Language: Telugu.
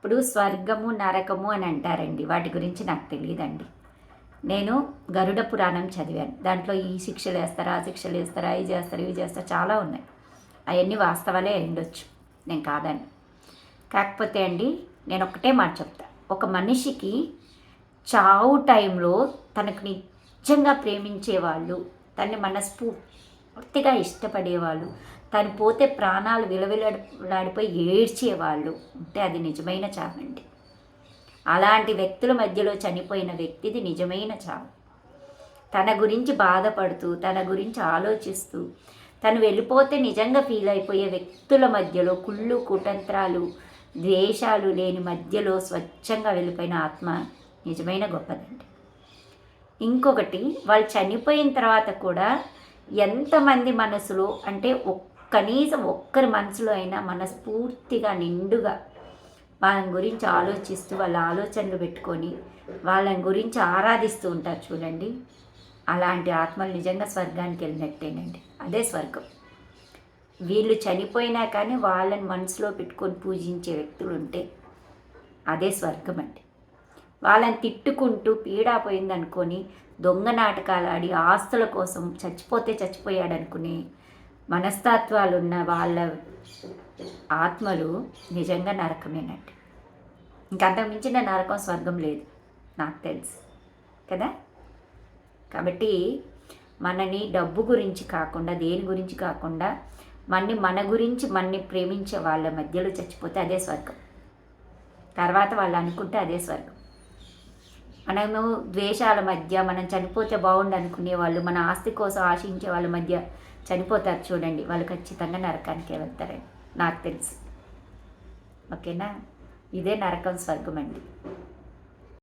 ఇప్పుడు స్వర్గము నరకము అని అంటారండి. వాటి గురించి నాకు తెలియదండి. నేను గరుడ పురాణం చదివాను. దాంట్లో ఈ శిక్షలు వేస్తారా ఆ శిక్షలు వేస్తారా ఇవి చేస్తారు ఇవి చేస్తారు చాలా ఉన్నాయి. అవన్నీ వాస్తవాలే ఉండొచ్చు నేను కాదండి కాకపోతే అండి నేను ఒక్కటే మాట చెప్తా. ఒక మనిషికి చావు టైంలో తనకు నిజంగా ప్రేమించే వాళ్ళు తన్ని పూర్తిగా ఇష్టపడేవాళ్ళు. తను పోతే ప్రాణాలు విలవిలాడిపోయి ఏడ్చేవాళ్ళు. అంటే అది నిజమైన చావండి. అలాంటి వ్యక్తుల మధ్యలో చనిపోయిన వ్యక్తిది నిజమైన చావు. తన గురించి బాధపడుతూ తన గురించి ఆలోచిస్తూ తను వెళ్ళిపోతే నిజంగా ఫీల్ అయిపోయే వ్యక్తుల మధ్యలో కుళ్ళు కుతంత్రాలు ద్వేషాలు లేని మధ్యలో స్వచ్ఛంగా వెళ్ళిపోయిన ఆత్మ నిజమైన గొప్పదండి. ఇంకొకటి వాళ్ళు చనిపోయిన తర్వాత కూడా ఎంతమంది మనసులో అంటే కనీసం ఒక్కరి మనసులో అయినా మనస్ఫూర్తిగా నిండుగా వాళ్ళ గురించి ఆలోచిస్తూ వాళ్ళ ఆలోచనలు పెట్టుకొని వాళ్ళని గురించి ఆరాధిస్తూ ఉంటారు చూడండి. అలాంటి ఆత్మలు నిజంగా స్వర్గానికి వెళ్ళినట్టేనండి. అదే స్వర్గం. వీళ్ళు చనిపోయినా కానీ వాళ్ళని మనసులో పెట్టుకొని పూజించే వ్యక్తులు ఉంటే అదే స్వర్గం అండి వాళ్ళని తిట్టుకుంటూ పీడా పోయిందనుకొని దొంగ నాటకాలు ఆడి ఆస్తుల కోసం చచ్చిపోతే చచ్చిపోయాడనుకునే మనస్తత్వాలు ఉన్న వాళ్ళ ఆత్మలు నిజంగా నరకమేనండి ఇంకంతకు మించిన నరకం స్వర్గం లేదు నాకు తెలుసు కదా? కాబట్టి మనని డబ్బు గురించి కాకుండా దేని గురించి కాకుండా మన్ని మన గురించి మన్ని ప్రేమించే వాళ్ళ మధ్యలో చచ్చిపోతే అదే స్వర్గం. తర్వాత వాళ్ళు అనుకుంటే అదే స్వర్గం. మనము ద్వేషాల మధ్య మనం చనిపోతే బాగుండు అనుకునే వాళ్ళు మన ఆస్తి కోసం ఆశించే వాళ్ళ మధ్య చనిపోతారు చూడండి. వాళ్ళు ఖచ్చితంగా నరకానికి వెళ్తారండి నాకు తెలుసు. ఓకేనా? ఇదే నరకం స్వర్గం అండి